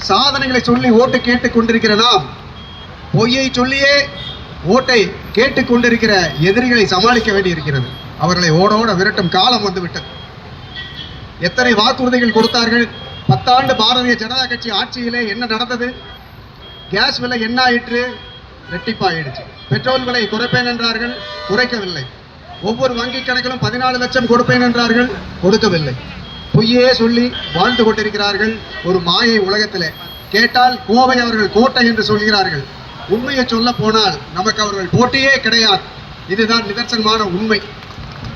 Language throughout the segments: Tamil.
சாதனைகளை சொல்லி ஓட்டு கேட்டுக் கொண்டிருக்கிற நாம் பொய்யை சொல்லியே ஓட்டை கேட்டுக் கொண்டிருக்கிற எதிரிகளை சமாளிக்க வேண்டியிருக்கிறது. அவர்களை ஓடோட விரட்டும் காலம் வந்துவிட்டது. எத்தனை வாக்குறுதிகள் கொடுத்தார்கள்? பத்தாண்டு பாரதிய ஜனதா கட்சி ஆட்சியிலே என்ன நடந்தது? கேஸ் விலை என்ன ஆயிற்று ரெட்டிப்பாயிடுச்சு. பெட்ரோல் விலை குறைப்பேன் என்றார்கள்? குறைக்கவில்லை. ஒவ்வொரு வங்கி கணக்கிலும் பதினாலு லட்சம் கொடுப்பேன் என்றார்கள்? கொடுக்கவில்லை. பொய்யே சொல்லி வாழ்ந்து கொண்டிருக்கிறார்கள் ஒரு மாயை உலகத்தில். கேட்டால் கோவை அவர்கள் கோட்டை என்று சொல்கிறார்கள். உண்மையை சொல்ல போனால் நமக்கு அவர்கள் போட்டியே கிடையாது. இதுதான் நிதர்சனமான உண்மை.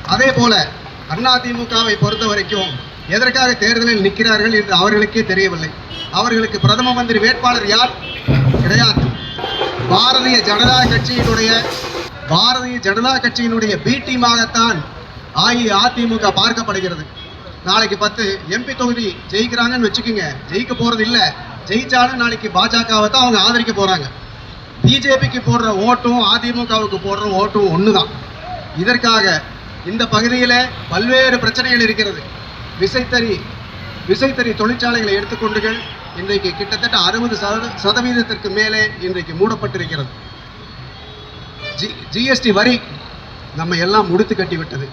அதே போல அதிமுகவை பொறுத்த வரைக்கும் எதற்காக தேர்தலில் நிற்கிறார்கள் என்று அவர்களுக்கே தெரியவில்லை. அவர்களுக்கு பிரதம மந்திரி வேட்பாளர் யார்? கிடையாது. பாரதிய ஜனதா கட்சியினுடைய பாரதிய ஜனதா கட்சியினுடைய பி டீமாகத்தான் அஇஅதிமுக பார்க்கப்படுகிறது. நாளைக்கு பத்து எம்பி தொகுதி ஜெயிக்கிறாங்கன்னு வச்சுக்கோங்க. ஜெயிக்க போறது இல்ல. ஜெயிச்சாலும் நாளைக்கு பாஜகவை தான் அவங்க ஆதரிக்க போறாங்க. பிஜேபிக்கு போடுற ஓட்டும் அதிமுகவுக்கு போடுற ஓட்டும் ஒண்ணுதான். இதற்காக இந்த பகுதியில் பல்வேறு பிரச்சனைகள் இருக்கிறது. விசைத்தறி விசைத்தறி தொழிற்சாலைகளை எடுத்துக்கொண்டுகள் இன்றைக்கு கிட்டத்தட்ட அறுபது சதவீதத்திற்கு மேலே இன்றைக்கு மூடப்பட்டிருக்கிறது. ஜி ஜிஎஸ்டி வரி நம்ம எல்லாம் முடித்து கட்டிவிட்டது.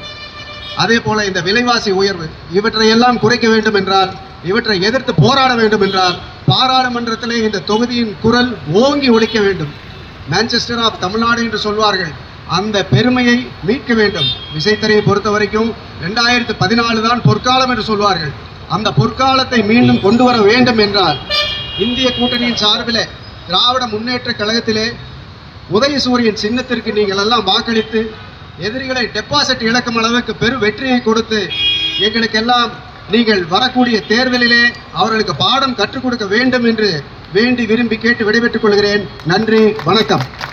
அதே போல இந்த விலைவாசி உயர்வு இவற்றை எல்லாம் குறைக்க வேண்டும் என்றால் இவற்றை எதிர்த்து போராட வேண்டும் என்றால் பாராளுமன்றத்திலே இந்த தொகுதியின் குரல் ஓங்கி ஒழிக்க வேண்டும். மான்செஸ்டர் ஆஃப் தமிழ்நாடு என்று சொல்வார்கள். அந்த பெருமையை மீட்க வேண்டும். விசைத்தறியை பொறுத்த வரைக்கும் ரெண்டாயிரத்து பதினாலு தான் பொற்காலம் என்று சொல்வார்கள். அந்த பொற்காலத்தை மீண்டும் கொண்டு வர வேண்டும் என்றால் இந்திய கூட்டணியின் சார்பில் திராவிட முன்னேற்ற கழகத்திலே உதயசூரியன் சின்னத்திற்கு நீங்கள் எல்லாம் வாக்களித்து எதிரிகளை டெபாசிட் இழக்கும் அளவுக்கு பெரு வெற்றியை கொடுத்து எங்களுக்கெல்லாம் நீங்கள் வரக்கூடிய தேர்தலிலே அவர்களுக்கு பாடம் கற்றுக் கொடுக்க வேண்டும் என்று வேண்டி விரும்பி கேட்டு விடைபெற்றுக் கொள்கிறேன். நன்றி வணக்கம்.